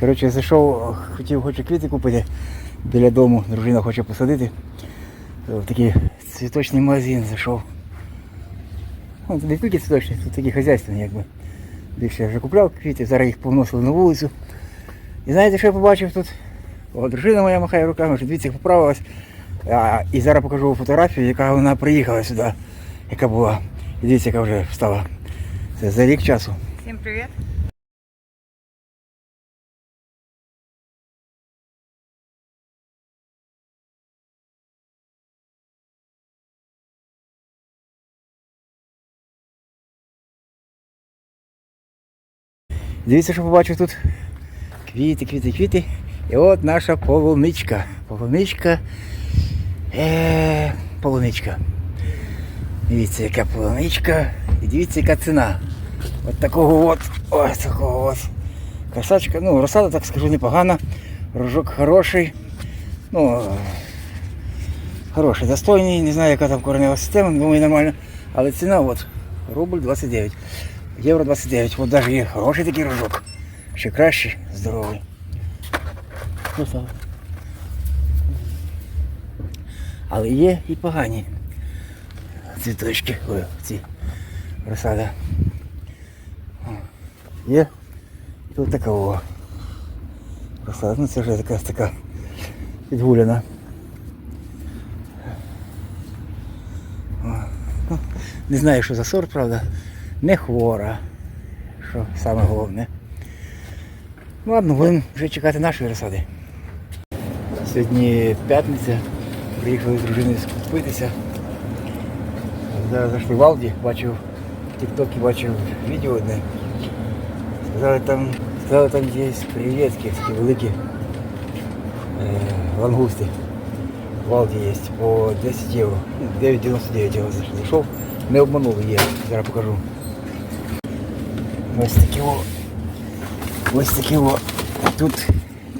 Коротше, зайшов, хотів хочу квіти купити біля дому, дружина хоче посадити. То В такий цвіточний магазин зайшов. Ну, тут не тільки цвіточний, тут такі хазяйственні, якби. Більше я вже купляв квіти, зараз їх повносили на вулицю. І знаєте, що я побачив тут? О, дружина моя махає руками, що дивіться, як поправилась. А, і зараз покажу фотографію, яка вона приїхала сюди, яка була. І дивіться, яка вже стала. Це за рік часу. Всім привіт. Дивіться, що побачив тут. Квіти, квіти, квіти. І от наша полуничка. Полуничка. Е, полуничка. Дивіться, яка полуничка. І дивіться, яка ціна. От такого от. Ось такого от. Красачка. Ну, розсада, так скажу, непогана. Рожок хороший. Ну, хороший, достойний. Не знаю, яка там коренева система, думаю, нормально. Але ціна от. Рубль 29. Євро 29. От навіть є хороший такий рожок. Ще кращий, здоровий. Красава. Але є і погані цвіточки. Ой, ці розсада. Є тут такого. Розсада. Ну це вже якась така підгуляна. Ну, Не знаю, що за сорт, правда. Не хвора. Що саме головне. Ну ладно, будемо вже чекати нашої розсади. Сьогодні п'ятниця. Приїхали з дружиною скупитися. Зараз зайшли в Алді, бачив в Тіктокі бачив відео одне. Сказали там, сказали там є креветки, такі великі е, лангусти. В Алді є по 10 євро. Ну, 9,99 я зайшов. Не обманули є, зараз покажу. Ось такі о. Ось такі о. Тут,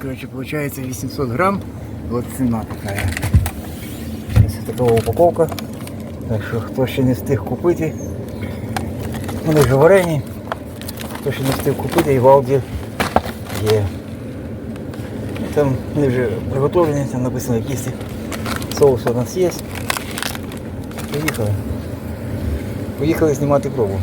коротше, виходить 800 грам. Вот ціна така. Ось така упаковка. Так що хто ще не встиг купити, вони вже варені. Хто ще не встиг купити, і в Алді є. Там вони вже приготовлені, там написано якийсь соус у нас є. Поїхали. Поїхали знімати пробу.